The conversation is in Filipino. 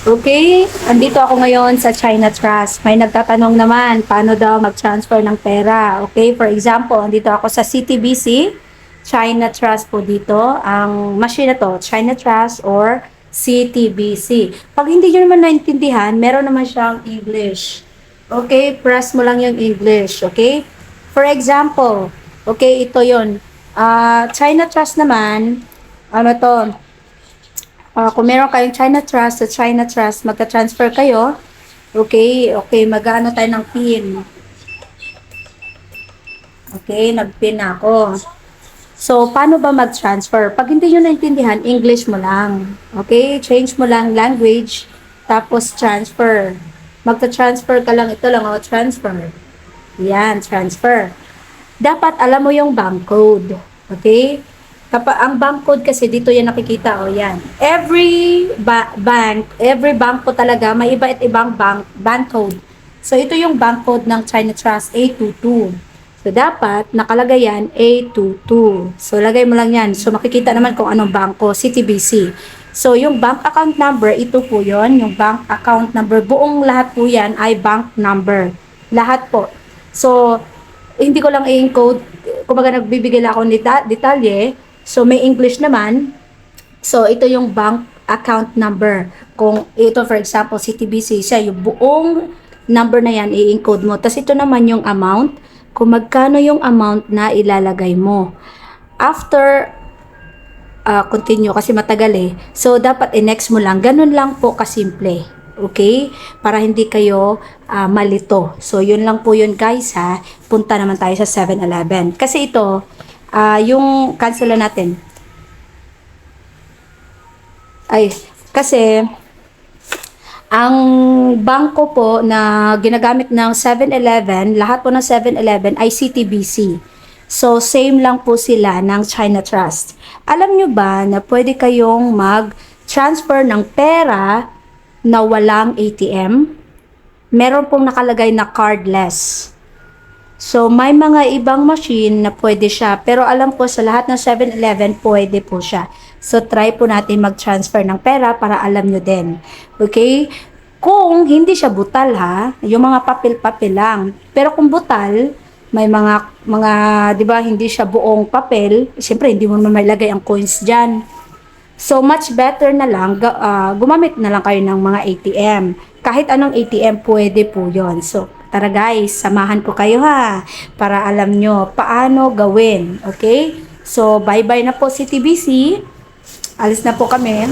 Okay, andito ako ngayon sa China Trust. May nagtatanong naman, paano daw mag-transfer ng pera? Okay, for example, andito ako sa CTBC, China Trust po dito. Ang machine na to, China Trust or CTBC. Pag hindi nyo naman naintindihan, meron naman siyang English. Okay, press mo lang yung English, okay? For example, okay, ito yon. Ah, China Trust naman, ano to, Ah, kung meron kayong China Trust sa China Trust, magta-transfer kayo. Okay, okay, mag-ano tayo ng PIN. Okay, nag-PIN na ako. So, paano ba mag-transfer? Pag hindi nyo naintindihan, English mo lang. Okay, change mo lang language, tapos transfer. Magta-transfer ka lang, ito lang, oh, transfer. Yan, transfer. Dapat alam mo yung bank code. Okay? Kapag ang bank code kasi dito yan nakikita o yan. Every ba- bank, every bank po talaga may iba at ibang bank bank code. So ito yung bank code ng China Trust A22. So dapat nakalagay yan A22. So lagay mo lang yan. So makikita naman kung anong bangko, CTBC. So yung bank account number, ito po yon yung bank account number. Buong lahat po yan ay bank number. Lahat po. So hindi ko lang i-encode, kumbaga nagbibigay lang ako ng deta- detalye, so may English naman, so ito yung bank account number. Kung ito for example, CTBC, siya yung buong number na yan, i-encode mo. Tapos ito naman yung amount, kung magkano yung amount na ilalagay mo. After ah, continue kasi matagal eh. So, dapat i-next mo lang. Ganun lang po kasimple. Okay? Para hindi kayo ah, malito. So, yun lang po yun guys ha. Punta naman tayo sa 7-Eleven. Kasi ito, ah, yung cancel na natin. Ay, kasi ang bangko po na ginagamit ng 7-Eleven, lahat po ng 7-Eleven ay CTBC. So, same lang po sila ng China Trust. Alam nyo ba na pwede kayong mag-transfer ng pera na walang ATM? Meron pong nakalagay na cardless. So, may mga ibang machine na pwede siya. Pero alam ko sa lahat ng 7-Eleven, pwede po siya. So, try po natin mag-transfer ng pera para alam nyo din. Okay? Kung hindi siya butal ha, yung mga papel-papel lang. Pero kung butal, may mga, mga, di ba, hindi siya buong papel, siyempre, hindi mo naman mailagay ang coins dyan. So, much better na lang, ah, gumamit na lang kayo ng mga ATM. Kahit anong ATM, pwede po yon So, tara guys, samahan ko kayo ha, para alam nyo paano gawin. Okay? So, bye-bye na po si TBC. Alis na po kami.